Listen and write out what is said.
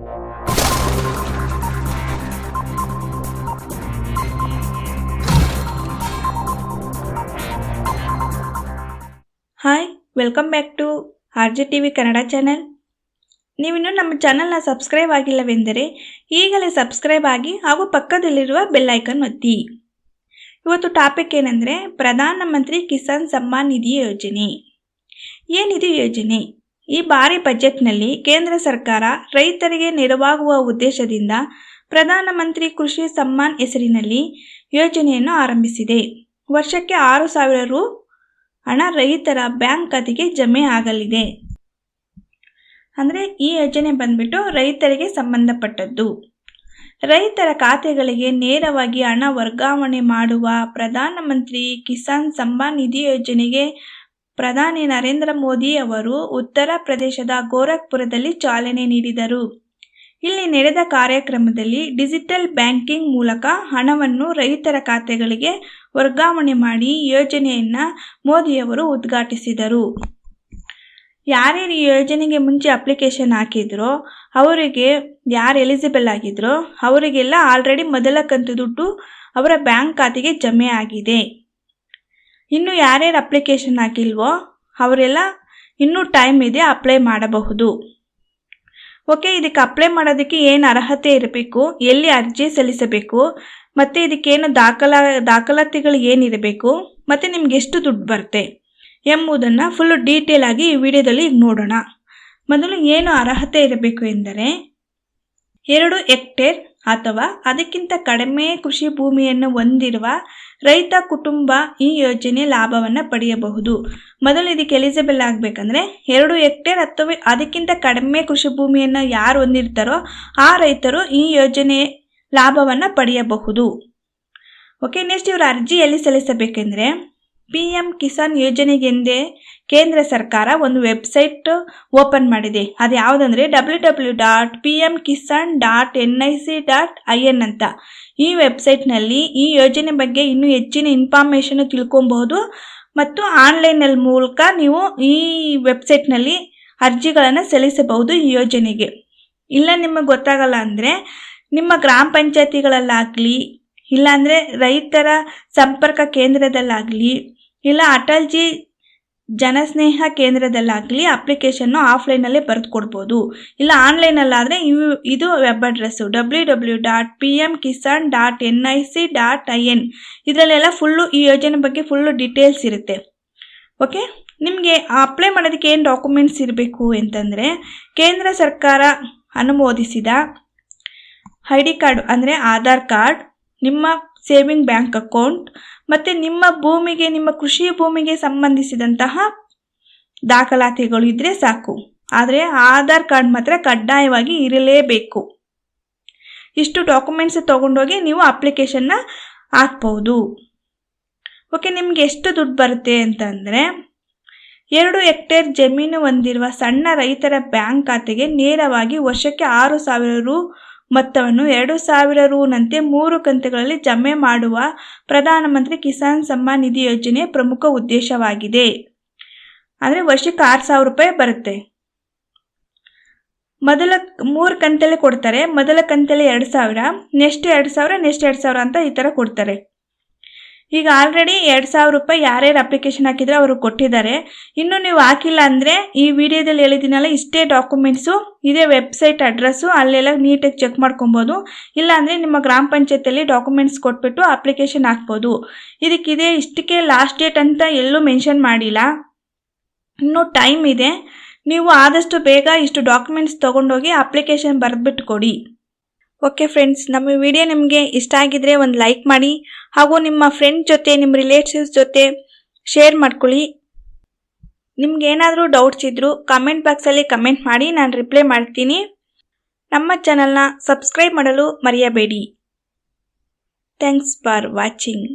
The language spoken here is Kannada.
Hi welcome back to R J T V Kannada channel ನೀವಿನ್ನೂ ನಮ್ಮ ಚಾನಲ್ನ ಸಬ್ಸ್ಕ್ರೈಬ್ ಆಗಿಲ್ಲವೆಂದರೆ, ಈಗಲೇ ಸಬ್ಸ್ಕ್ರೈಬ್ ಆಗಿ ಹಾಗೂ ಪಕ್ಕದಲ್ಲಿರುವ ಬೆಲ್ಲೈಕನ್ ಒತ್ತಿ. ಇವತ್ತು ಟಾಪಿಕ್ ಏನಂದರೆ ಪ್ರಧಾನಮಂತ್ರಿ ಕಿಸಾನ್ ಸಮ್ಮಾನ್ ನಿಧಿ ಯೋಜನೆ. ಏನಿದು ಯೋಜನೆ? ಈ ಬಾರಿ ಬಜೆಟ್ನಲ್ಲಿ ಕೇಂದ್ರ ಸರ್ಕಾರ ರೈತರಿಗೆ ನೆರವಾಗುವ ಉದ್ದೇಶದಿಂದ ಪ್ರಧಾನಮಂತ್ರಿ ಕೃಷಿ ಸಮ್ಮಾನ್ ಹೆಸರಿನಲ್ಲಿ ಯೋಜನೆಯನ್ನು ಆರಂಭಿಸಿದೆ. ವರ್ಷಕ್ಕೆ ಆರು ಸಾವಿರ ರು ಹಣ ರೈತರ ಬ್ಯಾಂಕ್ ಖಾತೆಗೆ ಜಮೆ ಆಗಲಿದೆ. ಅಂದರೆ ಈ ಯೋಜನೆ ಬಂದ್ಬಿಟ್ಟು ರೈತರಿಗೆ ಸಂಬಂಧಪಟ್ಟದ್ದು. ರೈತರ ಖಾತೆಗಳಿಗೆ ನೇರವಾಗಿ ಹಣ ವರ್ಗಾವಣೆ ಮಾಡುವ ಪ್ರಧಾನಮಂತ್ರಿ ಕಿಸಾನ್ ಸಮ್ಮಾನ್ ನಿಧಿ ಯೋಜನೆಗೆ ಪ್ರಧಾನಿ ನರೇಂದ್ರ ಮೋದಿ ಅವರು ಉತ್ತರ ಪ್ರದೇಶದ ಗೋರಖ್ಪುರದಲ್ಲಿ ಚಾಲನೆ ನೀಡಿದರು. ಇಲ್ಲಿ ನಡೆದ ಕಾರ್ಯಕ್ರಮದಲ್ಲಿ ಡಿಜಿಟಲ್ ಬ್ಯಾಂಕಿಂಗ್ ಮೂಲಕ ಹಣವನ್ನು ರೈತರ ಖಾತೆಗಳಿಗೆ ವರ್ಗಾವಣೆ ಮಾಡಿ ಯೋಜನೆಯನ್ನು ಮೋದಿಯವರು ಉದ್ಘಾಟಿಸಿದರು. ಯಾರ್ಯಾರು ಈ ಯೋಜನೆಗೆ ಮುಂಚೆ ಅಪ್ಲಿಕೇಶನ್ ಹಾಕಿದ್ರೋ, ಅವರಿಗೆ ಯಾರು ಎಲಿಜಿಬಲ್ ಆಗಿದ್ರೋ, ಅವರಿಗೆಲ್ಲ ಆಲ್ರೆಡಿ ಮೊದಲ ಕಂತು ದುಡ್ಡು ಅವರ ಬ್ಯಾಂಕ್ ಖಾತೆಗೆ ಜಮೆ ಆಗಿದೆ. ಇನ್ನು ಯಾರ್ಯಾರು ಅಪ್ಲಿಕೇಶನ್ ಹಾಕಿಲ್ವೋ ಅವರೆಲ್ಲ ಇನ್ನೂ ಟೈಮ್ ಇದೆ ಅಪ್ಲೈ ಮಾಡಬಹುದು. ಓಕೆ ಇದಕ್ಕೆ ಅಪ್ಲೈ ಮಾಡೋದಕ್ಕೆ ಏನು ಅರ್ಹತೆ ಇರಬೇಕು, ಎಲ್ಲಿ ಅರ್ಜಿ ಸಲ್ಲಿಸಬೇಕು, ಮತ್ತು ಇದಕ್ಕೇನು ದಾಖಲಾ, ದಾಖಲಾತಿಗಳು ಏನಿರಬೇಕು ಮತ್ತು ನಿಮ್ಗೆ ಎಷ್ಟು ದುಡ್ಡು ಬರುತ್ತೆ ಎಂಬುದನ್ನು ಫುಲ್ಲು ಡೀಟೇಲ್ ಆಗಿ ಈ ವಿಡಿಯೋದಲ್ಲಿ ಈಗ ನೋಡೋಣ. ಮೊದಲು ಏನು ಅರ್ಹತೆ ಇರಬೇಕು ಎಂದರೆ, ಎರಡು ಹೆಕ್ಟೇರ್ ಅಥವಾ ಅದಕ್ಕಿಂತ ಕಡಿಮೆ ಕೃಷಿ ಭೂಮಿಯನ್ನು ಹೊಂದಿರುವ ರೈತ ಕುಟುಂಬ ಈ ಯೋಜನೆ ಲಾಭವನ್ನು ಪಡೆಯಬಹುದು. ಮೊದಲು ಇದಕ್ಕೆ ಎಲಿಜಿಬಲ್ ಆಗಬೇಕಂದ್ರೆ ಎರಡು ಹೆಕ್ಟೇರ್ ಅಥವಾ ಅದಕ್ಕಿಂತ ಕಡಿಮೆ ಕೃಷಿ ಭೂಮಿಯನ್ನು ಯಾರು ಹೊಂದಿರ್ತಾರೋ ಆ ರೈತರು ಈ ಯೋಜನೆ ಲಾಭವನ್ನು ಪಡೆಯಬಹುದು. ಓಕೆ ನೆಕ್ಸ್ಟ್ ಇವರು ಅರ್ಜಿ ಎಲ್ಲಿ ಸಲ್ಲಿಸಬೇಕೆಂದರೆ ಪಿ ಎಂ ಕಿಸಾನ್ ಯೋಜನೆಗೆಂದೇ ಕೇಂದ್ರ ಸರ್ಕಾರ ಒಂದು ವೆಬ್ಸೈಟ್ ಓಪನ್ ಮಾಡಿದೆ. ಅದು ಯಾವುದಂದರೆ W W dot P M Kisan dot N I C dot I N ಅಂತ. ಈ ವೆಬ್ಸೈಟ್ನಲ್ಲಿ ಈ ಯೋಜನೆ ಬಗ್ಗೆ ಇನ್ನೂ ಹೆಚ್ಚಿನ ಇನ್ಫಾರ್ಮೇಶನ್ ತಿಳ್ಕೊಬಹುದು. ಮತ್ತು ಆನ್ಲೈನಲ್ಲಿ ಮೂಲಕ ನೀವು ಈ ವೆಬ್ಸೈಟ್ನಲ್ಲಿ ಅರ್ಜಿಗಳನ್ನು ಸಲ್ಲಿಸಬಹುದು ಈ ಯೋಜನೆಗೆ. ಇಲ್ಲ ನಿಮಗೆ ಗೊತ್ತಾಗಲ್ಲ ಅಂದರೆ ನಿಮ್ಮ ಗ್ರಾಮ ಪಂಚಾಯತಿಗಳಲ್ಲಾಗಲಿ ಇಲ್ಲಾಂದರೆ ರೈತರ ಸಂಪರ್ಕ ಕೇಂದ್ರದಲ್ಲಾಗಲಿ, ಇಲ್ಲ ಅಟಲ್ಜಿ ಜನಸ್ನೇಹ ಕೇಂದ್ರದಲ್ಲಾಗಲಿ ಅಪ್ಲಿಕೇಶನ್ನು ಆಫ್ಲೈನಲ್ಲೇ ಬರೆದು ಕೊಡ್ಬೋದು ಇಲ್ಲ ಆನ್ಲೈನಲ್ಲಾದರೆ ಇವು, ಇದು web address W W dot P M Kisan dot N I C dot I N ಇದರಲ್ಲೆಲ್ಲ ಫುಲ್ಲು ಈ ಯೋಜನೆ ಬಗ್ಗೆ ಫುಲ್ಲು ಡೀಟೇಲ್ಸ್ ಇರುತ್ತೆ. ಓಕೆ ನಿಮಗೆ ಅಪ್ಲೈ ಮಾಡೋದಕ್ಕೆ ಏನು ಡಾಕ್ಯುಮೆಂಟ್ಸ್ ಇರಬೇಕು ಅಂತಂದರೆ, ಕೇಂದ್ರ ಸರ್ಕಾರ ಅನುಮೋದಿಸಿದ ಐ ಡಿ ಕಾರ್ಡ್ ಅಂದರೆ ಆಧಾರ್ ಕಾರ್ಡ್ ನಿಮ್ಮ ಸೇವಿಂಗ್ ಬ್ಯಾಂಕ್ ಅಕೌಂಟ್ ಮತ್ತು ನಿಮ್ಮ ಭೂಮಿಗೆ, ನಿಮ್ಮ ಕೃಷಿ ಭೂಮಿಗೆ ಸಂಬಂಧಿಸಿದಂತಹ ದಾಖಲಾತಿಗಳು ಇದ್ದರೆ ಸಾಕು. ಆದರೆ ಆಧಾರ್ ಕಾರ್ಡ್ ಮಾತ್ರ ಕಡ್ಡಾಯವಾಗಿ ಇರಲೇಬೇಕು. ಇಷ್ಟು ಡಾಕ್ಯುಮೆಂಟ್ಸ್ ತೊಗೊಂಡೋಗಿ ನೀವು ಅಪ್ಲಿಕೇಶನ್ನ ಹಾಕ್ಬೋದು. ಓಕೆ ನಿಮ್ಗೆ ಎಷ್ಟು ದುಡ್ಡು ಬರುತ್ತೆ ಅಂತಂದರೆ, ಎರಡು ಹೆಕ್ಟೇರ್ ಜಮೀನು ಹೊಂದಿರುವ ಸಣ್ಣ ರೈತರ ಬ್ಯಾಂಕ್ ಖಾತೆಗೆ ನೇರವಾಗಿ ವರ್ಷಕ್ಕೆ ಆರು ಸಾವಿರ ರು ಮೊತ್ತವನ್ನು ಎರಡು ಸಾವಿರ ರೂನಂತೆ ಮೂರು ಕಂತುಗಳಲ್ಲಿ ಜಮೆ ಮಾಡುವ ಪ್ರಧಾನಮಂತ್ರಿ ಕಿಸಾನ್ ಸಮ್ಮಾನ್ ನಿಧಿ ಯೋಜನೆ ಪ್ರಮುಖ ಉದ್ದೇಶವಾಗಿದೆ. ಅಂದರೆ ವರ್ಷಕ್ಕೆ ಆರು ಸಾವಿರ ರೂಪಾಯಿ ಬರುತ್ತೆ. ಮೊದಲ ಮೂರು ಕಂತಲ್ಲಿ ಕೊಡ್ತಾರೆ. ಮೊದಲ ಕಂತಲ್ಲಿ ಎರಡು ಸಾವಿರ, ನೆಕ್ಸ್ಟ್ ಎರಡು ಸಾವಿರ, ನೆಕ್ಸ್ಟ್ ಎರಡು ಸಾವಿರ ಅಂತ ಈ ಥರ ಕೊಡ್ತಾರೆ. ಈಗ ಆಲ್ರೆಡಿ ಎರಡು ಸಾವಿರ ರೂಪಾಯಿ ಯಾರ್ಯಾರು ಅಪ್ಲಿಕೇಶನ್ ಹಾಕಿದ್ರೆ ಅವರು ಕೊಟ್ಟಿದ್ದಾರೆ. ಇನ್ನು ನೀವು ಹಾಕಿಲ್ಲ ಅಂದರೆ ಈ ವಿಡಿಯೋದಲ್ಲಿ ಹೇಳಿದ್ದೀನಲ್ಲ, ಇಷ್ಟೇ ಡಾಕ್ಯುಮೆಂಟ್ಸು ಇದೇ ವೆಬ್ಸೈಟ್ ಅಡ್ರೆಸ್ಸು ಅಲ್ಲೆಲ್ಲ ನೀಟಾಗಿ ಚೆಕ್ ಮಾಡ್ಕೊಬೋದು. ಇಲ್ಲಾಂದರೆ ನಿಮ್ಮ ಗ್ರಾಮ ಪಂಚಾಯತಿಯಲ್ಲಿ ಡಾಕ್ಯುಮೆಂಟ್ಸ್ ಕೊಟ್ಬಿಟ್ಟು ಅಪ್ಲಿಕೇಶನ್ ಹಾಕ್ಬೋದು. ಇದಕ್ಕಿದೆ ಇಷ್ಟಕ್ಕೆ ಲಾಸ್ಟ್ ಡೇಟ್ ಅಂತ ಎಲ್ಲೂ ಮೆನ್ಷನ್ ಮಾಡಿಲ್ಲ. ಇನ್ನೂ ಟೈಮ್ ಇದೆ. ನೀವು ಆದಷ್ಟು ಬೇಗ ಇಷ್ಟು ಡಾಕ್ಯುಮೆಂಟ್ಸ್ ತೊಗೊಂಡೋಗಿ ಅಪ್ಲಿಕೇಶನ್ ಬರೆದ್ಬಿಟ್ಟು ಕೊಡಿ. ಓಕೆ ಫ್ರೆಂಡ್ಸ್ ನಮ್ಮ ವಿಡಿಯೋ ನಿಮಗೆ ಇಷ್ಟ ಆಗಿದ್ರೆ ಒಂದು ಲೈಕ್ ಮಾಡಿ ಹಾಗೂ ನಿಮ್ಮ ಫ್ರೆಂಡ್ ಜೊತೆ ನಿಮ್ಮ ರಿಲೇಟಿವ್ಸ್ ಜೊತೆ ಶೇರ್ ಮಾಡ್ಕೊಳ್ಳಿ. ನಿಮ್ಗೆ ಏನಾದರೂ ಡೌಟ್ಸ್ ಇದ್ದರೂ ಕಮೆಂಟ್ ಬಾಕ್ಸಲ್ಲಿ ಕಮೆಂಟ್ ಮಾಡಿ, ನಾನು ರಿಪ್ಲೈ ಮಾಡ್ತೀನಿ. ನಮ್ಮ ಚಾನಲ್ನ ಸಬ್ಸ್ಕ್ರೈಬ್ ಮಾಡಲು ಮರೆಯಬೇಡಿ. Thanks for watching